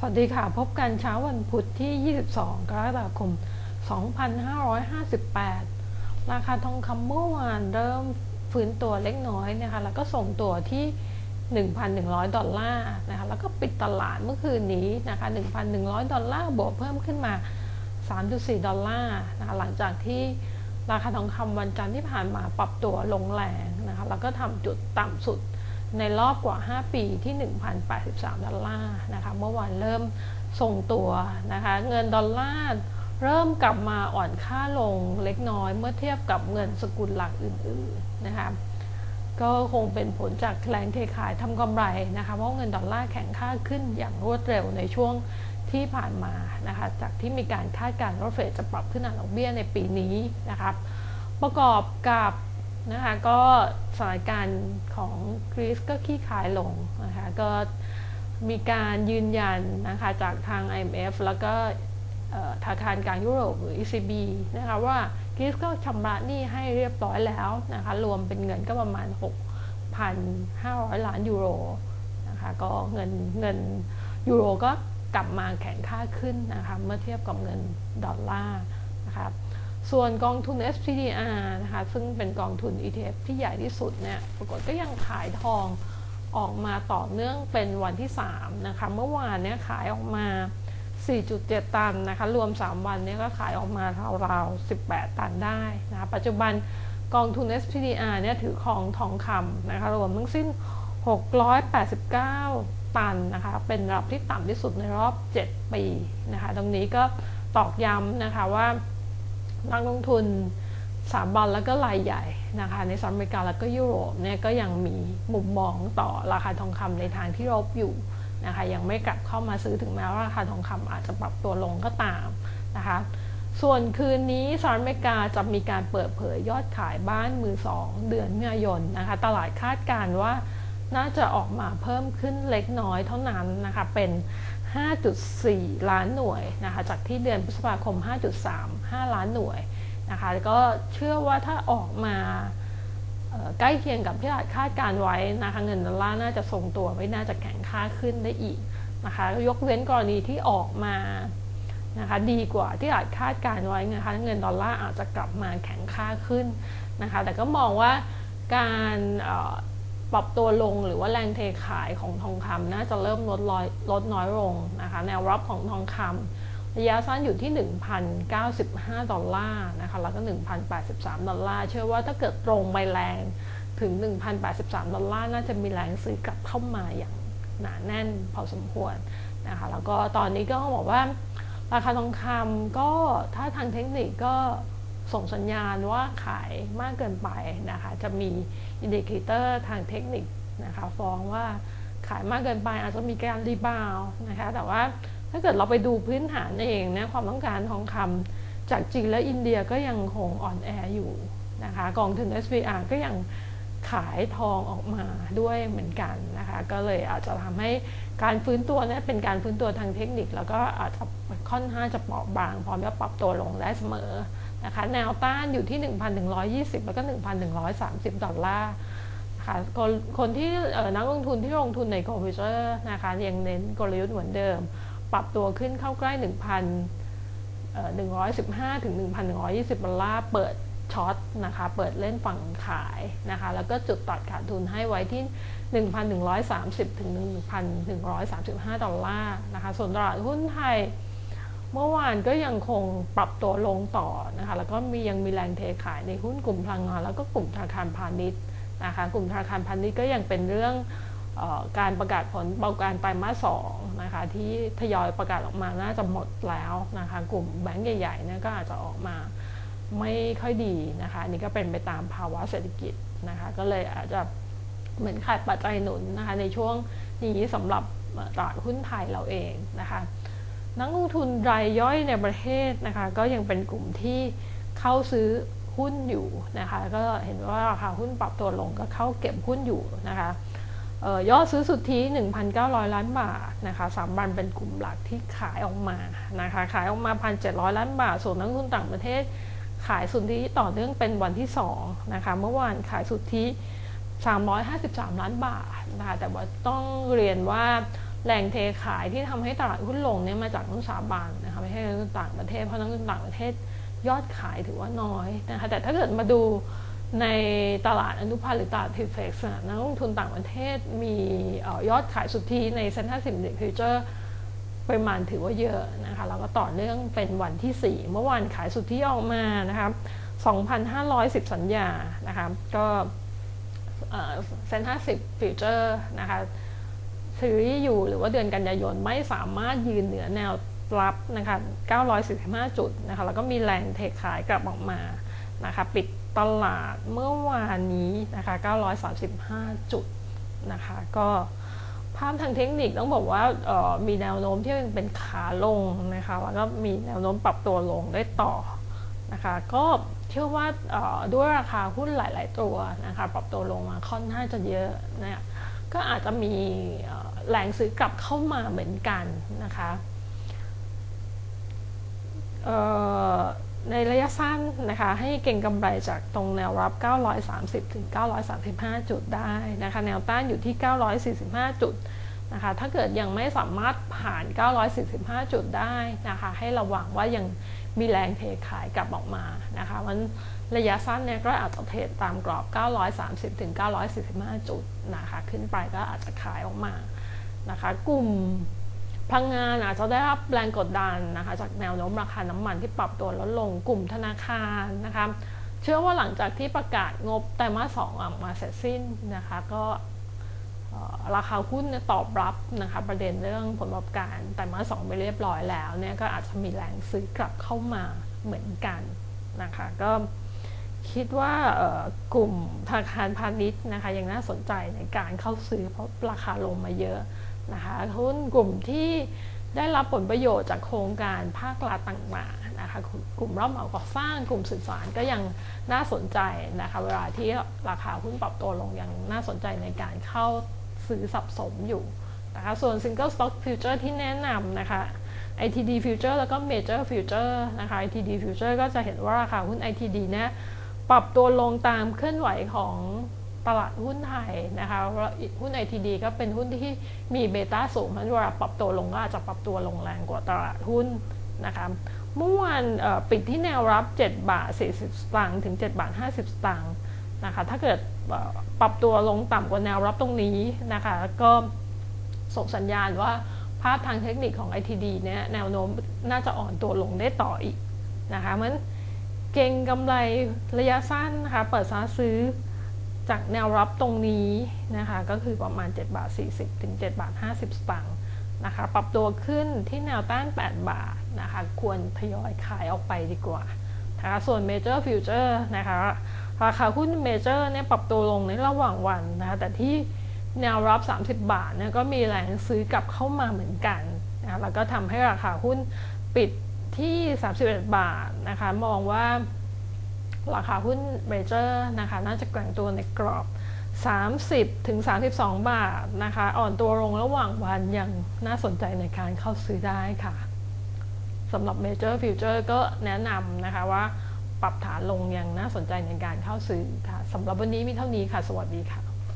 สวัสดีค่ะ พบกันเช้าวันพุธที่ 22 กรกฎาคม 2558 ราคาทองคำเมื่อวานเริ่มฟื้นตัวเล็กน้อยนะคะ แล้วก็ส่งตัวที่ 1,100 ดอลลาร์นะคะ แล้วก็ปิดตลาดเมื่อคืนนี้นะคะ 1,100 ดอลลาร์ บวกเพิ่มขึ้นมา 3.4 ดอลลาร์นะคะ หลังจากที่ราคาทองคำวันจันทร์ที่ผ่านมาปรับตัวลงแรงนะคะ แล้วก็ทำจุดต่ำสุด ในรอบกว่า 5 ปีที่ 1,083 ดอลลาร์นะคะเมื่อวานเริ่มทรงตัวนะคะเงินดอลลาร์เริ่มกลับมาอ่อนค่าลงเล็กน้อยเมื่อเทียบกับเงินสกุลหลักอื่นๆนะคะก็คงเป็นผลจากแรงเทขายทำกำไรนะคะเพราะเงินดอลลาร์แข็งค่าขึ้นอย่างรวดเร็วในช่วงที่ผ่านมานะคะจากที่มีการคาดการณ์ว่าเฟดจะปรับขึ้นอัตราดอกเบี้ยในปีนี้นะครับประกอบกับ นะคะก็สถานการณ์ของกรีซก็ขี้ขายลงนะคะก็มีการยืนยันนะคะจากทาง IMF แล้วก็ธนาคารกลางยุโรปหรือ ECB นะคะว่ากรีซก็ชำระหนี้ให้เรียบร้อยแล้วนะคะรวมเป็นเงินก็ประมาณ 6,500 ล้านยูโรนะคะก็เงินเงินยูโรก็กลับมาแข็งค่าขึ้นนะคะเมื่อเทียบกับเงินดอลลาร์นะคะ ส่วนกองทุน SPDR นะคะซึ่งเป็นกองทุน ETF ที่ใหญ่ที่สุดเนี่ยปรากฏก็ยังขายทองออกมาต่อเนื่องเป็นวันที่3นะคะเมื่อวานเนี่ยขายออกมา 4.7 ตันนะคะรวม 3 วันเนี้ก็ขายออกมาราวๆ18 ตันได้นะคะปัจจุบันกองทุน SPDR เนี่ยถือของทองคำนะคะรวมทั้งสิ้น 689 ตันนะคะเป็นระดับที่ต่ำที่สุดในรอบ 7 ปีนะคะตรงนี้ก็ตอกย้ำนะคะว่า นักลงทุนสาบอลแล้วก็รายใหญ่นะคะในสหรัฐอเมริกาแล้วก็ยุโรปเนี่ยก็ยังมีมุมมองต่อราคาทองคำในทางที่ลบอยู่นะคะยังไม่กลับเข้ามาซื้อถึงแม้ว่าราคาทองคำอาจจะปรับตัวลงก็ตามนะคะส่วนคืนนี้สหรัฐอเมริกาจะมีการเปิดเผยยอดขายบ้านมือสองเดือนมิถุนายนนะคะตลาดคาดการณ์ว่าน่าจะออกมาเพิ่มขึ้นเล็กน้อยเท่านั้นนะคะเป็น 5.4 ล้านหน่วยนะคะจากที่เดือนพฤษภาคม 5.35 ล้านหน่วยนะคะก็เชื่อว่าถ้าออกมาใกล้เคียงกับที่คาดการไว้นะคะเงินดอลลาร์น่าจะทรงตัวไม่น่าจะแข็งค่าขึ้นได้อีกนะคะยกเว้นกรณีที่ออกมานะคะดีกว่าที่อาจคาดการไว้นะคะเงินดอลลาร์อาจจะกลับมาแข็งค่าขึ้นนะคะแต่ก็มองว่าการ ปรับตัวลงหรือว่าแรงเทขายของทองคำน่าจะเริ่มลดลอยลดน้อยลงนะคะแนวรับของทองคำระยะสั้นอยู่ที่ 1,095 ดอลลาร์นะคะแล้วก็ 1,083 ดอลลาร์เชื่อว่าถ้าเกิดตรงไปแรงถึง 1,083 ดอลลาร์น่าจะมีแรงซื้อกลับเข้ามาอย่างหนาแน่นพอสมควรนะคะแล้วก็ตอนนี้ก็บอกว่าราคาทองคำก็ถ้าทางเทคนิคก็ ส่งสัญญาณว่าขายมากเกินไปนะคะจะมีอินดิเคเตอร์ทางเทคนิคนะคะฟ้องว่าขายมากเกินไปอาจจะมีการรีบาวนะคะแต่ว่าถ้าเกิดเราไปดูพื้นฐานเองนะความต้องการทองคำจากจีนและอินเดียก็ยังคงอ่อนแออยู่นะคะกองทุน SVR ก็ยังขายทองออกมาด้วยเหมือนกันนะคะก็เลยอาจจะทำให้การฟื้นตัวนี่เป็นการฟื้นตัวทางเทคนิค แล้วก็อาจจะค่อนข้างจะเปราะบางพร้อมจะปรับตัวลงได้เสมอ นะคะแนวต้านอยู่ที่ 1,120 แล้วก็ 1,130 ดอลลาร์ค่ะคนคนที่นักลงทุนที่ลงทุนในคอมพิวเตอร์นะคะยังเน้นกลยุทธ์เหมือนเดิม ปรับตัวขึ้นเข้าใกล้1,115 ถึง 1,120 ดอลลาร์เปิดช็อตนะคะ เปิดเล่นฝั่งขายนะคะ แล้วก็จุดตัดขาดทุนให้ไว้ที่ 1,130 ถึง 1,135 ดอลลาร์นะคะ ส่วนตลาดหุ้นไทย เมื่อวานก็ยังคงปรับตัวลงต่อนะคะ แล้วก็มียังมีแรงเทขายในหุ้นกลุ่มพลังงาน แล้วก็กลุ่มธนาคารพาณิชย์นะคะ กลุ่มธนาคารพาณิชย์ก็ยังเป็นเรื่องอการประกาศผลประกอบการไตรมาสสองนะคะที่ทยอยประกาศออกมาน่าจะหมดแล้วนะคะ กลุ่มแบงก์ใหญ่ๆเนี่ยก็อาจจะออกมาไม่ค่อยดีนะคะนี่ก็เป็นไปตามภาวะเศรษฐกิจนะคะ ก็เลยอาจจะเหมือนขาดปัจจัยหนุนนะคะในช่วงนี้สำหรับตลาดหุ้นไทยเราเองนะคะ นักลงทุนรายย่อยในประเทศนะคะ ก็ยังเป็นกลุ่มที่เข้าซื้อหุ้นอยู่นะคะ ก็เห็นว่าราคาหุ้นปรับตัวลงก็เข้าเก็บหุ้นอยู่นะคะยอดซื้อสุทธิ 1,900 ล้านบาทนะคะสามวันเป็นกลุ่มหลักที่ขายออกมานะคะ ขายออกมา 1,700 ล้านบาท ส่วนนักลงทุนต่างประเทศ ขายสุทธิต่อเนื่องเป็นวันที่2นะคะ เมื่อวานขายสุทธิ 353 ล้านบาทนะคะ แต่ว่าต้องเรียนว่า แหล่งเทขายที่ทำให้ตลาดหุ้นลงเนี่ยมาจากนักลงทุนสถาบันนะคะไม่ใช่นักลงทุนต่างประเทศ เพราะนักลงทุนต่างประเทศยอดขายถือว่าน้อยนะคะแต่ถ้าเกิดมาดูในตลาดอนุพันธ์หรือตลาดทิฟเฟกซ์นักลงทุนต่างประเทศมียอดขายสุทธิในเซ็นทรัลสิมเด็กฟิวเจอร์ปริมาณถือว่าเยอะนะคะแล้วก็ต่อเนื่องเป็นวันที่ 4 เมื่อวานขายสุทธิออกมานะคะ2,510 สัญญานะคะก็เซ็นทรัลสิบฟิวเจอร์นะคะ ซื้ออยู่หรือว่าเดือนกันยายนไม่สามารถยืนเหนือแนวรับนะคะ 945 จุดนะคะ แล้วก็มีแรงเทขายกลับออกมานะคะ ปิดตลาดเมื่อวานนี้นะคะ 935 จุดนะคะ ก็ภาพทางเทคนิคต้องบอกว่ามีแนวโน้มที่เป็นขาลงนะคะ แล้วก็มีแนวโน้มปรับตัวลงได้ต่อนะคะ ก็เชื่อว่าด้วยราคาหุ้นหลาย ๆ ตัวนะคะ ปรับตัวลงมาค่อนข้างจะเยอะนะก็อาจจะมี แรงซื้อกลับเข้ามาเหมือนกันนะคะในระยะสั้นนะคะให้เก่งกำไรจากตรงแนวรับ 930 ถึง 935 จุดได้นะคะแนวต้านอยู่ที่ 945 จุดนะคะถ้าเกิดยังไม่สามารถผ่าน 945 จุดได้นะคะให้ระวังว่ายังมีแรงเทขายกลับออกมานะคะมันระยะสั้นเนี่ยก็อาจจะเทรดตามกรอบ 930 ถึง 945 จุดนะคะขึ้นไปก็อาจจะขายออกมา นะคะกลุ่มพลังงานอาจจะได้รับแรงกดดันนะคะจากแนวโน้มราคาน้ำมันที่ปรับตัวลดลงกลุ่มธนาคารนะคะเชื่อว่าหลังจากที่ประกาศงบไตรมาสสองออกมาเสร็จสิ้นนะคะก็ราคาหุ้นตอบรับนะคะประเด็นเรื่องผลประกอบการไตรมาสสองไปเรียบร้อยแล้วเนี่ยก็อาจจะมีแรงซื้อกลับเข้ามาเหมือนกันนะคะก็คิดว่ากลุ่มธนาคารพาณิชย์นะคะยังน่าสนใจในการเข้าซื้อเพราะราคาลงมาเยอะ นะคะหุ้นกลุ่มที่ได้รับผลประโยชน์จากโครงการภาครัฐต่างๆนะคะกลุ่มรับเหมาก่อสร้างกลุ่มสื่อสารก็ยังน่าสนใจนะคะเวลาที่ราคาหุ้นปรับตัวลงยังน่าสนใจในการเข้าซื้อสับสมอยู่นะคะส่วน Single Stock Future ที่แนะนำนะคะ ITD Future แล้วก็ Major Future นะคะ ITD Future ก็จะเห็นว่าราคาหุ้น ITD เนี่ยปรับตัวลงตามเคลื่อนไหวของ ตลาดหุ้นไทยนะคะหุ้น ITD ก็เป็นหุ้นที่มีเบต้าสูงเพราะเวลาปรับตัวลงก็อาจจะปรับตัวลงแรงกว่าตลาดหุ้นนะคะเมื่อวานปิดที่แนวรับ 7 บาท 40 สตางค์ถึง 7 บาท 50 สตางค์นะคะถ้าเกิดปรับตัวลงต่ำกว่าแนวรับตรงนี้นะคะก็ส่งสัญญาณว่าภาพทางเทคนิคของ ITD เนี่ยแนวโน้มน่าจะอ่อนตัวลงได้ต่ออีกนะคะมันเก่งกำไรระยะสั้นนะคะเปิดซาซื้อ จากแนวรับตรงนี้นะคะก็คือประมาณ 7 บาท 40 ถึง 7 บาท 50 สตางค์นะคะปรับตัวขึ้นที่แนวต้าน 8 บาทนะคะควรทยอยขายออกไปดีกว่านะคะส่วน Major Future นะคะราคาหุ้น Major เนี่ยปรับตัวลงในระหว่างวันนะคะแต่ที่แนวรับ 30 บาทเนี่ยก็มีแรงซื้อกลับเข้ามาเหมือนกันนะแล้วก็ทำให้ราคาหุ้นปิดที่ 31 บาทนะคะมองว่า ราคาหุ้นเมเจอร์นะคะน่าจะแกว่งตัวในกรอบ 30 ถึง 32 บาทนะคะ อ่อนตัวลงระหว่างวันยังน่าสนใจในการเข้าซื้อได้ค่ะสำหรับเมเจอร์ฟิวเจอร์ก็แนะนำนะคะว่าปรับฐานลงยังน่าสนใจในการเข้าซื้อค่ะสำหรับวันนี้มีเท่านี้ค่ะ สวัสดีค่ะ